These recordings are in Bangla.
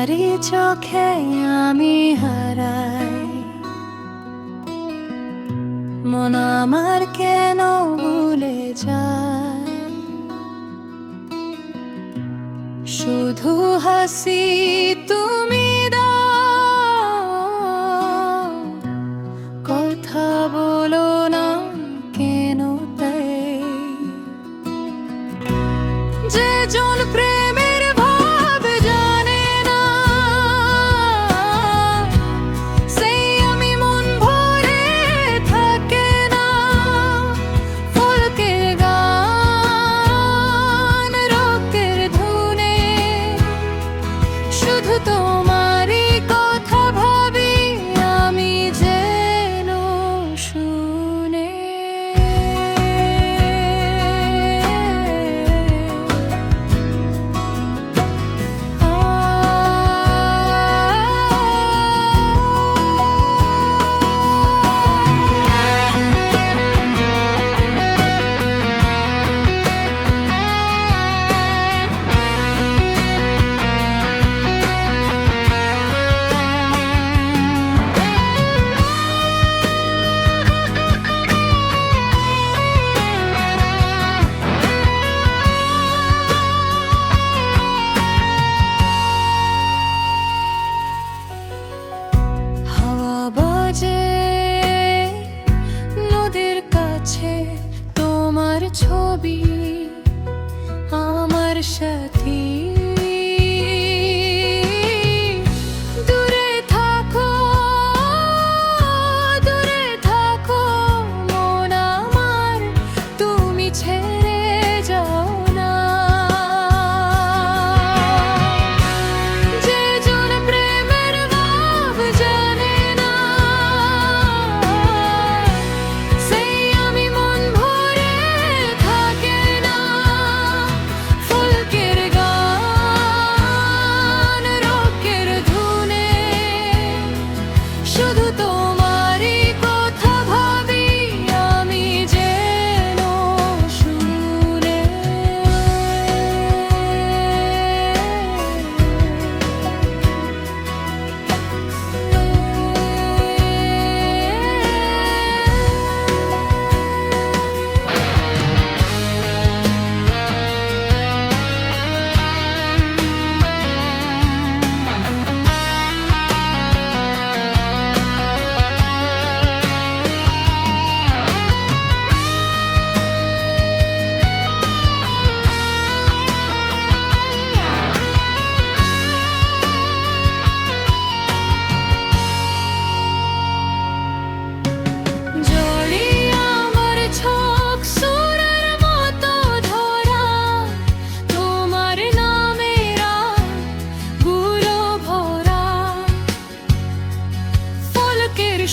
তোমারই চোখে আমি হারাই। মন আমার কেন ভুলে যায়? শুধু হাসি তুমি শুধু তোমারই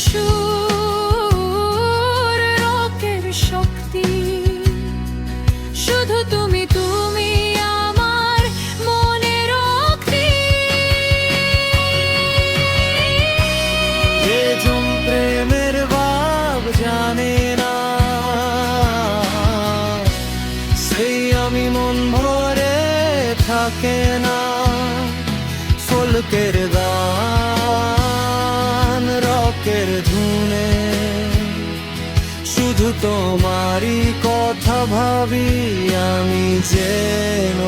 সুর, রকের শক্তি। শুধু তুমি তুমি আমার মনে প্রেমের জানে না আমি মন ভরে থাকে না। ফলকের রকের ধুনে। শুধু তোমারই কথা ভাবি আমি যেন